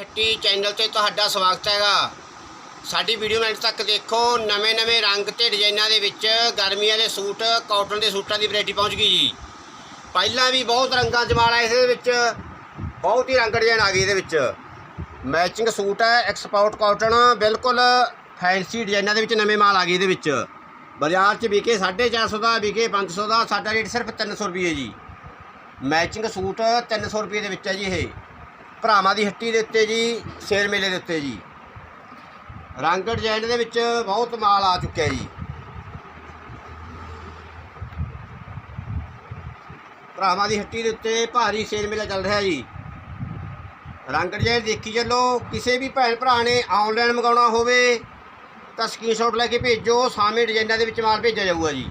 ਹੱਟੀ ਚੈਨਲ ਤੇ ਤੁਹਾਡਾ ਸਵਾਗਤ ਹੈਗਾ। ਸਾਡੀ ਵੀਡੀਓ ਐਂਡ ਤੱਕ ਦੇਖੋ ਨਵੇਂ-ਨਵੇਂ ਰੰਗ ਤੇ ਡਿਜ਼ਾਈਨਾਂ ਦੇ ਵਿੱਚ ਗਰਮੀਆਂ ਦੇ ਸੂਟ, ਕਾਟਨ ਦੇ ਸੂਟਾਂ ਦੀ ਵੈਰਾਈਟੀ ਪਹੁੰਚ ਗਈ ਜੀ। ਪਹਿਲਾਂ ਵੀ ਬਹੁਤ ਰੰਗਾਂ ਚ ਮਾਲ ਆਏ ਇਸ ਵਿੱਚ, ਬਹੁਤ ਹੀ ਰੰਗ ਡਿਜ਼ਾਈਨ ਆ ਗਏ ਇਹਦੇ ਵਿੱਚ। ਮੈਚਿੰਗ ਸੂਟ ਹੈ ਐਕਸਪੋਰਟ ਕਾਟਨ, ਬਿਲਕੁਲ ਫੈਂਸੀ ਡਿਜ਼ਾਈਨਾਂ ਦੇ ਵਿੱਚ ਨਵੇਂ ਮਾਲ ਆ ਗਏ ਇਹਦੇ ਵਿੱਚ। ਬਾਜ਼ਾਰ 'ਚ ਵਿਕੇ 450 ਦਾ, ਵਿਕੇ 500 ਦਾ, ਸਾਡਾ ਰੇਟ ਸਿਰਫ 300 ਰੁਪਏ ਜੀ। ਮੈਚਿੰਗ ਸੂਟ 300 ਰੁਪਏ ਦੇ ਵਿੱਚ ਹੈ ਜੀ ਇਹ। ਭਰਾਵਾਂ ਦੀ ਹੱਟੀ ਦੇ ਉੱਤੇ ਜੀ ਸੇਲ ਮੇਲੇ ਦੇ ਉੱਤੇ ਜੀ। ਰੰਗ ਡਿਜ਼ਾਈਨ ਦੇ ਵਿੱਚ ਬਹੁਤ ਮਾਲ ਆ ਚੁੱਕਿਆ ਜੀ। ਭਰਾਵਾਂ ਦੀ ਹੱਟੀ ਦੇ ਉੱਤੇ ਭਾਰੀ ਸੇਲ ਮੇਲਾ ਚੱਲ ਰਿਹਾ ਜੀ। ਰੰਗ ਡਿਜ਼ਾਈਨ ਦੇਖੀ ਚੱਲੋ, ਕਿਸੇ ਵੀ ਭੈਣ ਭਰਾ ਨੇ ਆਨਲਾਈਨ ਮੰਗਾਉਣਾ ਹੋਵੇ, ਤਾਂ ਸਕਰੀਨਸ਼ਾਟ ਲੈ ਕੇ ਭੇਜੋ, ਸਾਹਮਣੇ ਡਿਜ਼ਾਈਨਾਂ ਦੇ ਵਿੱਚ ਮਾਲ ਭੇਜਿਆ ਜਾਊਗਾ ਜੀ।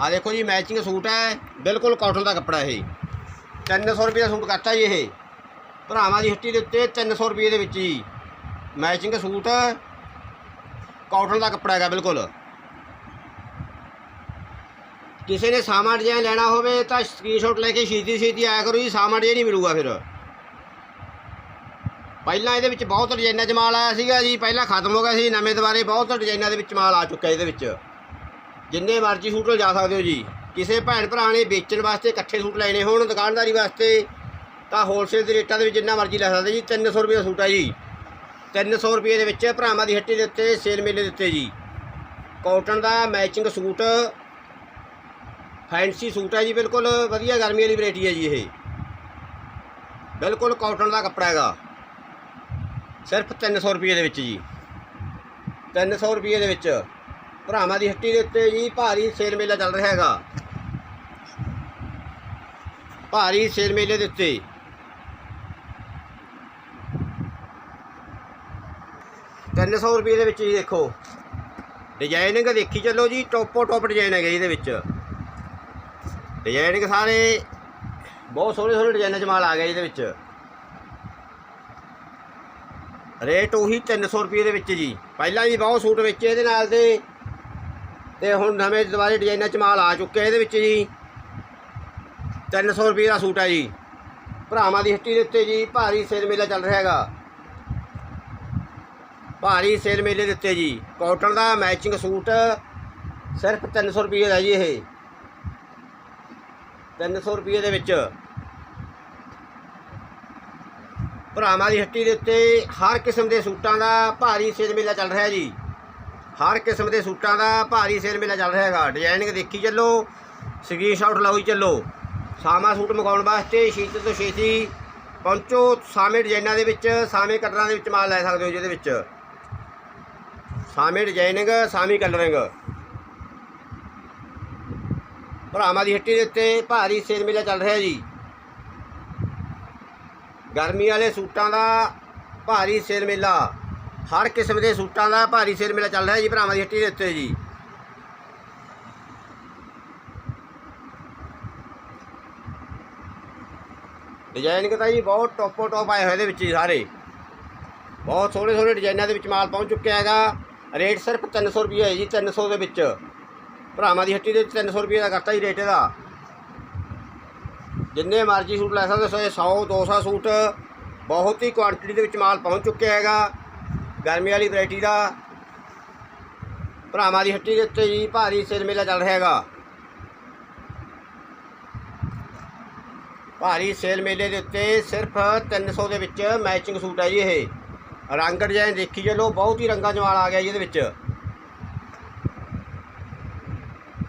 ਆ ਦੇਖੋ ਜੀ ਮੈਚਿੰਗ ਸੂਟ ਹੈ, ਬਿਲਕੁਲ ਕਾਟਨ ਦਾ ਕੱਪੜਾ ਇਹ। 300 ਰੁਪਏ ਦਾ ਸੂਟ ਕਰਤਾ ਜੀ ਇਹ। ਭਰਾਵਾਂ ਦੀ ਹੱਟੀ ਦੇ ਉੱਤੇ 300 ਰੁਪਏ ਦੇ ਵਿੱਚ ਜੀ। ਮੈਚਿੰਗ ਸੂਟ ਕਾਟਨ ਦਾ ਕੱਪੜਾ ਹੈਗਾ ਬਿਲਕੁਲ। ਕਿਸੇ ਨੇ ਸਾਮਾ ਡਿਜ਼ਾਈਨ ਲੈਣਾ ਹੋਵੇ ਤਾਂ ਸਕਰੀਨਸ਼ਾਟ ਲੈ ਕੇ ਛੇਤੀ ਛੇਤੀ ਆਇਆ ਕਰੋ ਜੀ ਸਾਮਾ ਡਿਜ਼ਾਈਨ ਹੀ ਮਿਲੂਗਾ ਫਿਰ। ਪਹਿਲਾਂ ਇਹਦੇ ਵਿੱਚ ਬਹੁਤ ਡਿਜ਼ਾਈਨਾਂ 'ਚ ਮਾਲ ਆਇਆ ਸੀਗਾ ਜੀ, ਪਹਿਲਾਂ ਖਤਮ ਹੋ ਗਿਆ ਸੀ, ਨਵੇਂ ਦੁਬਾਰੇ ਬਹੁਤ ਡਿਜ਼ਾਈਨਾਂ ਦੇ ਵਿੱਚ ਮਾਲ ਆ ਚੁੱਕਾ ਇਹਦੇ ਵਿੱਚ। ਜਿੰਨੇ ਮਰਜ਼ੀ ਸੂਟ ਲਿਜਾ ਸਕਦੇ ਹੋ ਜੀ। ਕਿਸੇ ਭੈਣ ਭਰਾ ਨੇ ਵੇਚਣ ਵਾਸਤੇ ਇਕੱਠੇ ਸੂਟ ਲੈਣੇ ਹੋਣ, ਦੁਕਾਨਦਾਰੀ ਵਾਸਤੇ ਤਾਂ ਹੋਲਸੇਲ ਦੇ ਰੇਟਾਂ ਦੇ ਵਿੱਚ ਜਿੰਨਾ ਮਰਜ਼ੀ ਲੈ ਸਕਦੇ ਜੀ 300 ਰੁਪਏ ਦਾ ਸੂਟ ਆ ਜੀ। 300 ਰੁਪਏ ਦੇ ਵਿੱਚ ਭਰਾਵਾਂ ਦੀ ਹੱਟੀ ਦੇ ਉੱਤੇ ਸੇਲ ਮੇਲੇ ਦੇ ਉੱਤੇ ਜੀ। ਕਾਟਨ ਦਾ ਮੈਚਿੰਗ ਸੂਟ ਫੈਂਸੀ ਸੂਟ ਹੈ ਜੀ, ਬਿਲਕੁਲ ਵਧੀਆ ਗਰਮੀ ਵਾਲੀ ਵੈਰਾਈਟੀ ਹੈ ਜੀ ਇਹ। ਬਿਲਕੁਲ ਕਾਟਨ ਦਾ ਕੱਪੜਾ ਹੈਗਾ। ਸਿਰਫ 300 ਰੁਪਏ ਦੇ ਵਿੱਚ ਜੀ। 300 ਰੁਪਏ ਦੇ ਵਿੱਚ ਭਰਾਵਾਂ ਦੀ ਹੱਟੀ ਦੇ ਉੱਤੇ ਜੀ ਭਾਰੀ ਸੇਲ ਮੇਲਾ ਚੱਲ ਰਿਹਾ ਹੈਗਾ। ਭਾਰੀ ਸੇਲ ਮੇਲੇ ਦੇ ਉੱਤੇ। ਤਿੰਨ ਸੌ ਰੁਪਏ ਦੇ ਵਿੱਚ ਜੀ ਦੇਖੋ। ਡਿਜ਼ਾਈਨਿੰਗ ਦੇਖੀ ਚੱਲੋ ਜੀ, ਟੋਪੋ ਟੋਪ ਡਿਜ਼ਾਈਨ ਹੈਗੇ ਇਹਦੇ ਵਿੱਚ। ਡਿਜ਼ਾਈਨਿੰਗ ਸਾਰੇ ਬਹੁਤ ਸੋਹਣੇ ਸੋਹਣੇ ਡਿਜ਼ਾਈਨਾਂ 'ਚ ਮਾਲ ਆ ਗਿਆ ਇਹਦੇ ਵਿੱਚ। ਰੇਟ ਉਹੀ 300 ਰੁਪਏ ਦੇ ਵਿੱਚ ਜੀ। ਪਹਿਲਾਂ ਵੀ ਬਹੁਤ ਸੂਟ ਵੇਚੇ ਇਹਦੇ ਨਾਲ ਦੇ। ਤੇ ਹੁਣ ਨਵੇਂ ਦੁਬਾਰੇ ਡਿਜ਼ਾਈਨਾਂ 'ਚ ਮਾਲ ਆ ਚੁੱਕਿਆ ਇਹਦੇ ਵਿੱਚ ਜੀ। 300 ਰੁਪਏ ਦਾ ਸੂਟ ਹੈ ਜੀ। ਭਰਾਵਾਂ ਦੀ ਹੱਟੀ ਦੇ ਉੱਤੇ ਜੀ, ਭਾਰੀ ਸੇਲ ਮੇਲਾ ਚੱਲ ਰਿਹਾ ਹੈਗਾ। ਭਾਰੀ ਸੇਲ ਮੇਲੇ ਦੇ ਉੱਤੇ ਜੀ। ਕਾਟਨ ਦਾ ਮੈਚਿੰਗ ਸੂਟ ਸਿਰਫ 300 ਰੁਪਏ ਦਾ ਜੀ ਇਹ। 300 ਰੁਪਏ ਦੇ ਵਿੱਚ। ਭਰਾਵਾਂ ਦੀ ਹੱਟੀ ਦੇ ਉੱਤੇ ਹਰ ਕਿਸਮ ਦੇ ਸੂਟਾਂ ਦਾ ਭਾਰੀ ਸੇਲ ਮੇਲਾ ਚੱਲ ਰਿਹਾ ਜੀ। ਹਰ ਕਿਸਮ ਦੇ ਸੂਟਾਂ ਦਾ ਭਾਰੀ ਸੇਲ ਮੇਲਾ ਚੱਲ ਰਿਹਾ ਹੈਗਾ। ਡਿਜ਼ਾਈਨਿੰਗ ਦੇਖੀ ਚੱਲੋ ਸਕਰੀਨਸ਼ਾਟ ਲਾਓ ਹੀ ਚੱਲੋ। ਸਾਮਾ ਸੂਟ ਮੰਗਾਉਣ ਵਾਸਤੇ ਛੇਤੀ ਤੋਂ ਛੇਤੀ ਪਹੁੰਚੋ। ਸਾਵੇਂ ਡਿਜ਼ਾਈਨਾਂ ਦੇ ਵਿੱਚ ਸਾਵੇਂ ਕਟਰਾਂ ਦੇ ਵਿੱਚ ਮਾਲ ਲੈ ਸਕਦੇ ਹੋ ਜਿਹਦੇ ਵਿੱਚ। ਸਾਮੀ ਡਿਜ਼ਾਈਨਿੰਗ ਸਾਮੀ ਕਲਰਿੰਗ ਭਰਾਵਾਂ ਦੀ ਹੱਟੀ ਦੇ ਉੱਤੇ ਭਾਰੀ ਸੇਲ ਮੇਲਾ ਚੱਲ ਰਿਹਾ ਜੀ। ਗਰਮੀ ਵਾਲੇ ਸੂਟਾਂ ਦਾ ਭਾਰੀ ਸੇਲ ਮੇਲਾ। ਹਰ ਕਿਸਮ ਦੇ ਸੂਟਾਂ ਦਾ ਭਾਰੀ ਸੇਲ ਮੇਲਾ ਚੱਲ ਰਿਹਾ ਜੀ ਭਰਾਵਾਂ ਦੀ ਹੱਟੀ ਦੇ ਉੱਤੇ ਜੀ। ਡਿਜ਼ਾਈਨਿੰਗ ਤਾਂ ਜੀ ਬਹੁਤ ਟੋਪੋ ਟੋਪ ਆਏ ਹੋਏ ਦੇ ਵਿੱਚ ਜੀ ਸਾਰੇ। ਬਹੁਤ ਸੋਹਣੇ ਸੋਹਣੇ ਡਿਜ਼ਾਈਨਾਂ ਦੇ ਵਿੱਚ ਮਾਲ ਪਹੁੰਚ ਚੁੱਕਿਆ ਹੈਗਾ। ਰੇਟ ਸਿਰਫ 300 ਰੁਪਏ ਹੈ ਜੀ 300 ਦੇ ਵਿੱਚ। ਭਰਾਵਾਂ ਦੀ ਹੱਟੀ ਦੇ ਵਿੱਚ 300 ਰੁਪਏ ਦਾ ਕਰਤਾ ਜੀ ਰੇਟ ਇਹਦਾ। ਜਿੰਨੇ ਮਰਜ਼ੀ ਸੂਟ ਲੈ ਸਕਦੇ ਹੋ 100 200 ਸੂਟ ਬਹੁਤ ਹੀ ਕੁਆਂਟੀਟੀ ਦੇ ਵਿੱਚ ਮਾਲ ਪਹੁੰਚ ਚੁੱਕਿਆ ਹੈਗਾ, ਗਰਮੀ ਵਾਲੀ ਵੈਰਾਈਟੀ ਦਾ। ਭਰਾਵਾਂ ਦੀ ਹੱਟੀ ਦੇ ਉੱਤੇ ਜੀ ਭਾਰੀ ਸੇਲ ਮੇਲਾ ਚੱਲ ਰਿਹਾ ਹੈਗਾ। ਭਾਰੀ ਸੇਲ ਮੇਲੇ ਦੇ ਉੱਤੇ ਸਿਰਫ 300 ਦੇ ਵਿੱਚ ਮੈਚਿੰਗ ਸੂਟ ਹੈ ਜੀ ਇਹ। ਰੰਗ ਡਿਜ਼ਾਈਨ ਦੇਖੀ ਚਲੋ ਬਹੁਤ ਹੀ ਰੰਗਾਂ 'ਚ ਆ ਗਿਆ ਜੀ ਇਹਦੇ ਵਿੱਚ।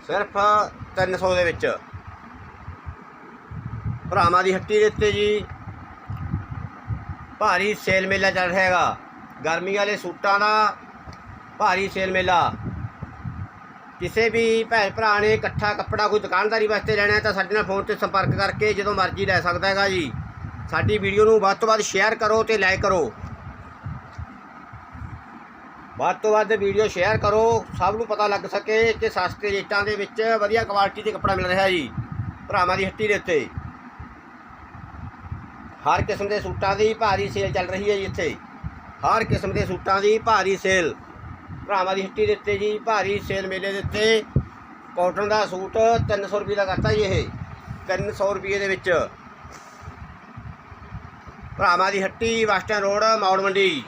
ਸਿਰਫ 300 ਦੇ ਵਿੱਚ। ਭਰਾਵਾਂ ਦੀ ਹੱਟੀ ਦੇ ਉੱਤੇ ਜੀ। ਭਾਰੀ ਸੇਲ ਮੇਲਾ ਚੱਲ ਰਿਹਾ ਹੈਗਾ। ਗਰਮੀ ਵਾਲੇ ਸੂਟਾਂ ਦਾ ਭਾਰੀ ਸੇਲ ਮੇਲਾ। ਕਿਸੇ ਵੀ ਭੈਣ ਭਰਾ ਨੇ ਇਕੱਠਾ ਕੱਪੜਾ ਕੋਈ ਦੁਕਾਨਦਾਰੀ ਵਾਸਤੇ ਲੈਣਾ ਤਾਂ ਸਾਡੇ ਨਾਲ ਫੋਨ ਤੇ ਸੰਪਰਕ ਕਰਕੇ ਜਦੋਂ ਮਰਜ਼ੀ ਲੈ ਸਕਦਾ ਹੈਗਾ ਜੀ। ਸਾਡੀ ਵੀਡੀਓ ਨੂੰ ਵੱਧ ਤੋਂ ਵੱਧ ਸ਼ੇਅਰ ਕਰੋ ਤੇ ਲਾਈਕ ਕਰੋ। ਵੱਧ ਤੋਂ ਵੱਧ ਵੀਡੀਓ ਸ਼ੇਅਰ ਕਰੋ, ਸਭ ਨੂੰ ਪਤਾ ਲੱਗ ਸਕੇ ਕਿ ਸਸਤੇ ਰੇਟਾਂ ਦੇ ਵਿੱਚ ਵਧੀਆ ਕੁਆਲਿਟੀ ਦੇ ਕੱਪੜਾ ਮਿਲ ਰਿਹਾ ਜੀ, ਭਰਾਵਾਂ ਦੀ ਹੱਟੀ ਦੇ ਉੱਤੇ। ਹਰ ਕਿਸਮ ਦੇ ਸੂਟਾਂ ਦੀ ਭਾਰੀ ਸੇਲ ਚੱਲ ਰਹੀ ਹੈ ਜੀ ਇੱਥੇ। ਹਰ ਕਿਸਮ ਦੇ ਸੂਟਾਂ ਦੀ ਭਾਰੀ ਸੇਲ ਭਰਾਵਾਂ ਦੀ ਹੱਟੀ ਦੇ ਉੱਤੇ ਜੀ, ਭਾਰੀ ਸੇਲ ਮੇਲੇ ਦੇ ਉੱਤੇ। ਕਾਟਨ ਦਾ ਸੂਟ 300 ਰੁਪਏ ਦਾ ਕਰਤਾ ਜੀ ਇਹ 300 ਰੁਪਏ ਦੇ ਵਿੱਚ। ਭਰਾਵਾਂ ਦੀ ਹੱਟੀ ਵਸਟਰਨ ਰੋਡ ਮੌੜ ਮੰਡੀ।